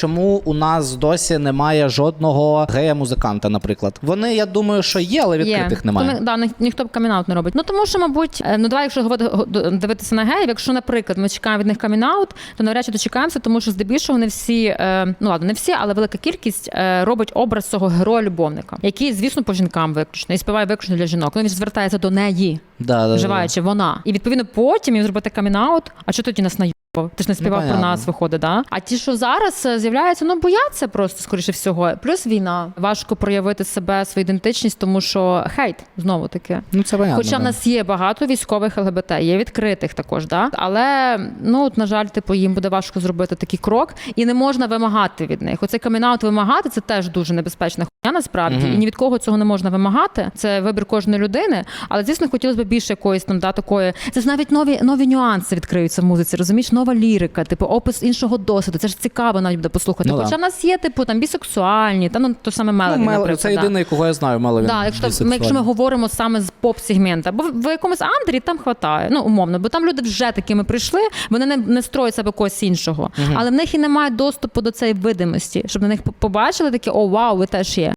Чому у нас досі немає жодного гея-музиканта, наприклад? Вони, я думаю, що є, але відкритих немає. Тому, да, ні- ніхто б камінаут не робить. Ну тому що, мабуть, е, ну давай, якщо говорити- го- дивитися на геїв, якщо, наприклад, ми чекаємо від них камінаут, то навряд чи дочекаємося, тому що здебільшого вони всі, е, ну ладно, не всі, але велика кількість е, робить образ цього героя-любовника, який, звісно, по жінкам виключно і співає виключно для жінок. Ну він ж звертається до неї, Да, да, да. вживаючи вона. І відповідно потім їм зробити камінаут. А що тоді нас на ти ж не співав про нас, виходить, да? А ті, що зараз е, з'являються, ну бояться просто скоріше всього. Плюс війна. Важко проявити себе, свою ідентичність, тому що хейт знову таки. Ну, це понятно. Хоча в нас є багато військових ЛГБТ, є відкритих також, да? але ну от, на жаль, типу, їм буде важко зробити такий крок, і не можна вимагати від них. Оцей камінаут вимагати це теж дуже небезпечна хуйня насправді, і ні від кого цього не можна вимагати. Це вибір кожної людини. Але звісно, хотілося б більше якоїсь там да, такої. Це ж навіть нові нові нюанси відкриються в музиці. Розумієш, нова лірика, типу опис іншого досвіду. Це ж цікаво навіть буде послухати. Ну, да. Хоча в нас є типу там бісексуальні, та ну то саме Ну, Мелоді, Мел... наприклад. Це да. єдиний, кого я знаю, Меловін. Да, якщо, ми, якщо ми говоримо саме з поп-сегмента, бо в в якомусь Андрі там хватає, ну умовно, бо там люди вже такими прийшли, вони не, не строять себе когось іншого, але в них і немає доступу до цієї видимості, щоб на них побачили такі, о, вау, ви теж є.